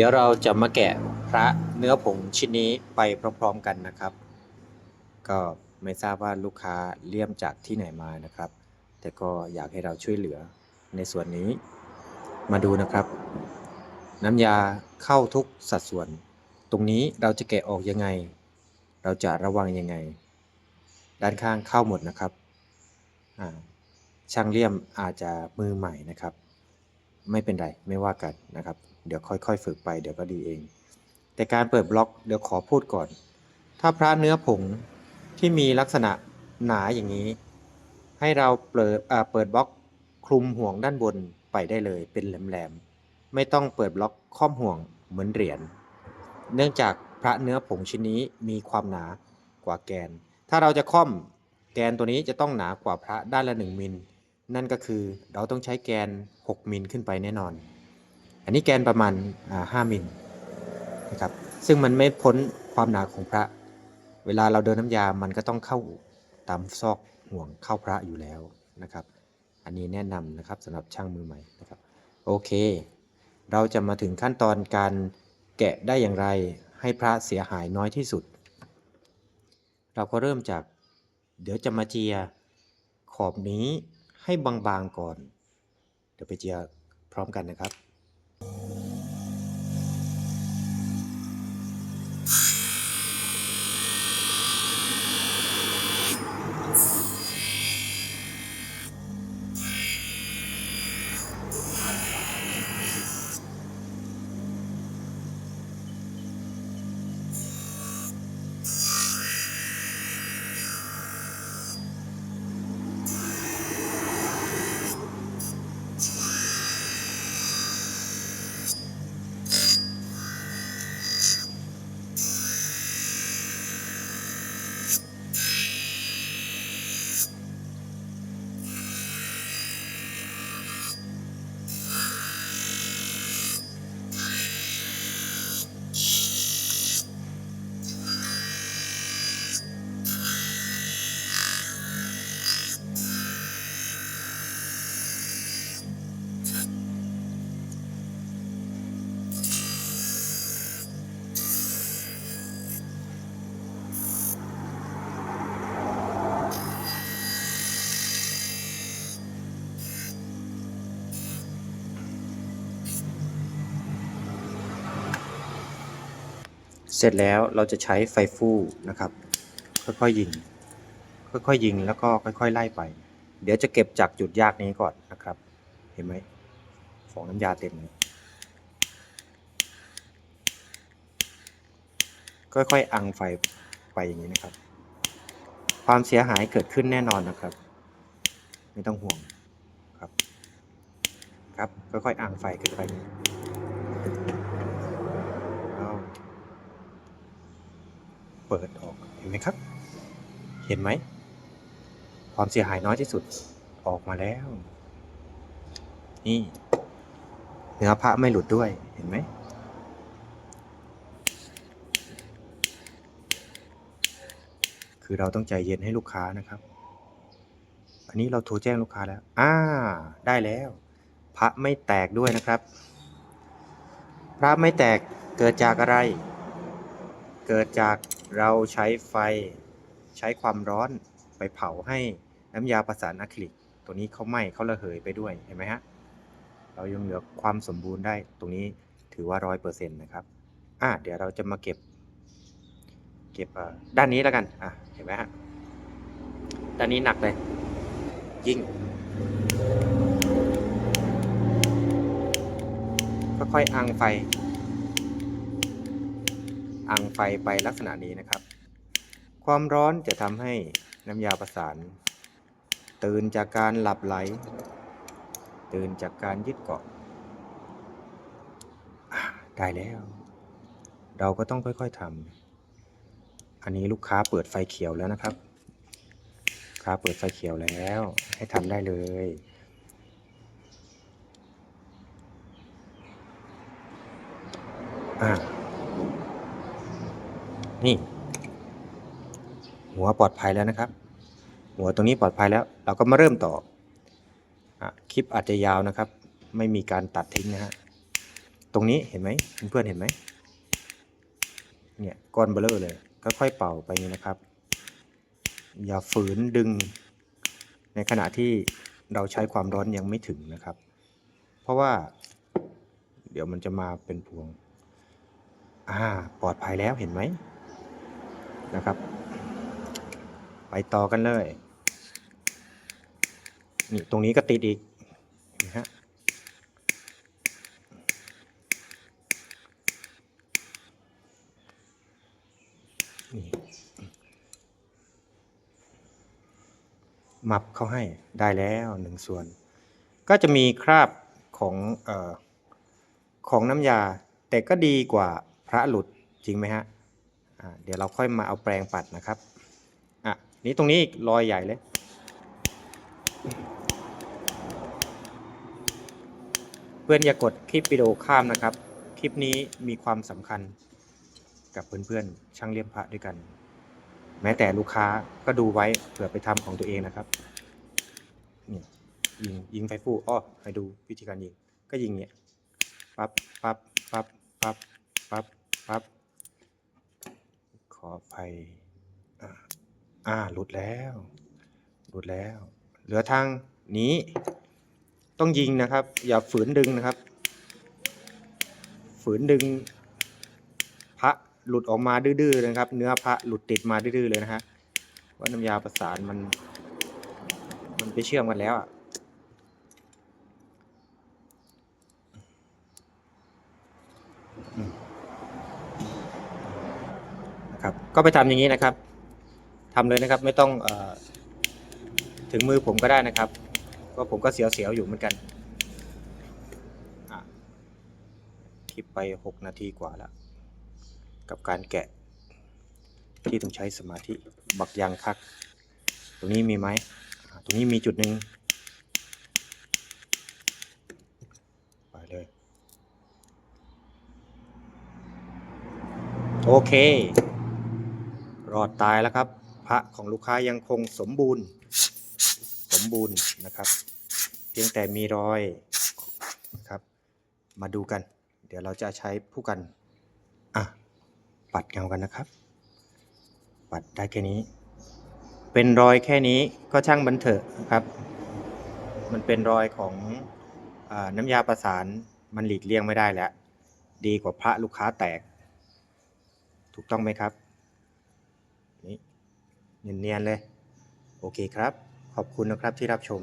ดี๋ยวเราจะมาแกะพระเนื้อผงชิ้นนี้ไปพร้อมๆกันนะครับ ก็ไม่ทราบว่าลูกค้าเลี่ยมจากที่ไหนมานะครับ แต่ก็อยากให้เราช่วยเหลือในส่วนนี้มาดูนะครับ น้ำยาเข้าทุกสัดส่วน ตรงนี้เราจะแกะออกยังไง เราจะระวังยังไง ด้านข้างเข้าหมดนะครับช่างเลี่ยมอาจจะมือใหม่นะครับ ไม่เป็นไรไม่ว่ากันนะครับ เดี๋ยวค่อยๆ ฝึกไปเดี๋ยวก็ดีเอง แต่การเปิดบล็อกเดี๋ยวขอพูดก่อน ถ้าพระเนื้อผงที่มีลักษณะหนาอย่างนี้ ให้เราเปิดเปิดบล็อกคลุมห่วงด้านบนไปได้เลยเป็นแหลมๆไม่ต้องเปิดบล็อกค่อมห่วงเหมือนเหรียญเนื่องจากพระเนื้อผงชิ้นนี้มีความหนากว่าแกน ถ้าเราจะค่อมแกนตัวนี้จะต้องหนากว่าพระด้านละ 1 มิล นั่นก็คือเราต้องใช้แกน 6 มิลขึ้นไปแน่นอน อันนี้แกนประมาณอ่า5มิลนะครับ ซึ่งมันไม่พ้นความหนาของพระ เวลาเราเดินน้ำยา มันก็ต้องเข้าตามซอกห่วงเข้าพระอยู่แล้วนะครับ อันนี้แนะนำนะครับสำหรับช่างมือใหม่นะครับ โอเค เราจะมาถึงขั้นตอนการแกะได้อย่างไรให้พระเสียหายน้อยที่สุด เราก็เริ่มจากเดี๋ยวจะมาเจียขอบนี้ให้บางๆก่อน เดี๋ยวไปเจียพร้อมกันนะครับ เสร็จแล้วเราจะใช้ไฟฟู่นะครับ ค่อยๆยิง ค่อยๆยิงแล้วก็ค่อยๆไล่ไป เดี๋ยวจะเก็บจากจุดยากนี้ก่อนนะครับ เห็นไหมฟองน้ำยาเต็มเลยค่อยๆอังไฟไปอย่างนี้นะครับ ความเสียหายเกิดขึ้นแน่นอนนะครับ ไม่ต้องห่วงครับ ครับ ค่อยๆอังไฟขึ้นไปเอา เปิดออกเห็นไหมครับ เห็นไหม ความเสียหายน้อยที่สุดออกมาแล้ว นี่เนื้อพระไม่หลุดด้วยเห็นไหมคือเราต้องใจเย็นให้ลูกค้านะครับ อันนี้เราโทรแจ้งลูกค้าแล้ว อ่า ได้แล้ว พระไม่แตกด้วยนะครับ พระไม่แตกเกิดจากอะไร เกิดจาก เราใช้ไฟใช้ความร้อนไปเผาให้น้ำยาประสานอะคริลิก ตัวนี้เขาไหม้เขาระเหยไปด้วยเห็นไหมฮะเรายังเหลือความสมบูรณ์ได้ตรงนี้ถือว่าร้อยเปอร์เซ็นต์นะครับอะเดี๋ยวเราจะมาเก็บ เก็บอะด้านนี้แล้วกันอะเห็นไหมฮะด้านนี้หนักเลยยิ่งค่อยๆอังไฟ อังไฟไปลักษณะนี้นะครับ ความร้อนจะทำให้น้ำยาประสาน ตื่นจากการหลับไหล ตื่นจากการยึดเกาะ ได้แล้ว เราก็ต้องค่อยๆทำอันนี้ลูกค้าเปิดไฟเขียวแล้วนะครับลูกค้าเปิดไฟเขียวแล้ว ให้ทำได้เลยอะ นี่ หัวปลอดภัยแล้วนะครับ หัวตรงนี้ปลอดภัยแล้ว เราก็มาเริ่มต่ออคลิปอาจจะยาวนะครับ ไม่มีการตัดทิ้งนะฮะตรงนี้เห็นไหมเพื่อนๆเห็นไหมเนี่ยก้อนเบลเลอร์เลยค่อยๆเป่าไปนี่นะครับ อย่าฝืนดึง ในขณะที่เราใช้ความร้อนยังไม่ถึงนะครับ เพราะว่า เดี๋ยวมันจะมาเป็นพวง อ่า ปลอดภัยแล้วเห็นไหม นะครับ ไปต่อกันเลย นี่ตรงนี้ก็ติดอีกนไหมฮะมับเขาให้ได้แล้วหนึ่งส่วน ก็จะมีคราบของออของน้ำยา แต่ก็ดีกว่าพระหลุดจริงไหมฮะ เดี๋ยวเราค่อยมาเอาแปรงปัดนะครับ อะ นี่ตรงนี้อีกรอยใหญ่เลย เพื่อนอย่ากดคลิปวิดีโอข้ามนะครับ คลิปนี้มีความสำคัญกับเพื่อนๆช่างเลี่ยมพระด้วยกัน แม้แต่ลูกค้าก็ดูไว้เผื่อไปทำของตัวเองนะครับ นี่ยิงยิงไฟฟูอ้อให้ดูวิธีการยิง ก็ยิงเนี่ย ปั๊บ ปั๊บ ปั๊บ ปั๊บ ปั๊บ ปั๊บ ขออภัยอ่าอ่าหลุดแล้วหลุดแล้ว เหลือทางนี้ ต้องยิงนะครับ อย่าฝืนดึงนะครับ ฝืนดึง พระหลุดออกมาดื้อๆนะครับ เนื้อพระหลุดติดมาดื้อๆเลยนะฮะว่าน้ำยาประสานมัน มันไปเชื่อมกันแล้วอะ นะครับ ก็ไปทำอย่างนี้นะครับทำเลยนะครับไม่ต้องอถึงมือผมก็ได้นะครับ ก็ผมก็เสียวๆอยู่เหมือนกันอะคลิปไปหกนาทีกว่าแล้ว กับการแกะ ที่ต้องใช้สมาธิบักยางคัก ตรงนี้มีไหมตรงนี้มีจุดหนึ่งไปเลย โอเค รอดตายแล้วครับ พระของลูกค้ายังคงสมบูรณ์ สมบูรณ์นะครับ เพียงแต่มีรอยนะครับ มาดูกัน เดี๋ยวเราจะใช้ผู้กันอะปัดเงากันนะครับ ปัดได้แค่นี้ เป็นรอยแค่นี้ก็ช่างบันเถอะนะครับ มันเป็นรอยของอน้ำยาประสานมันหลีกเลี่ยงไม่ได้แล้ว ดีกว่าพระลูกค้าแตก ถูกต้องไหมครับ เนียนๆเลย โอเคครับ ขอบคุณนะครับที่รับชม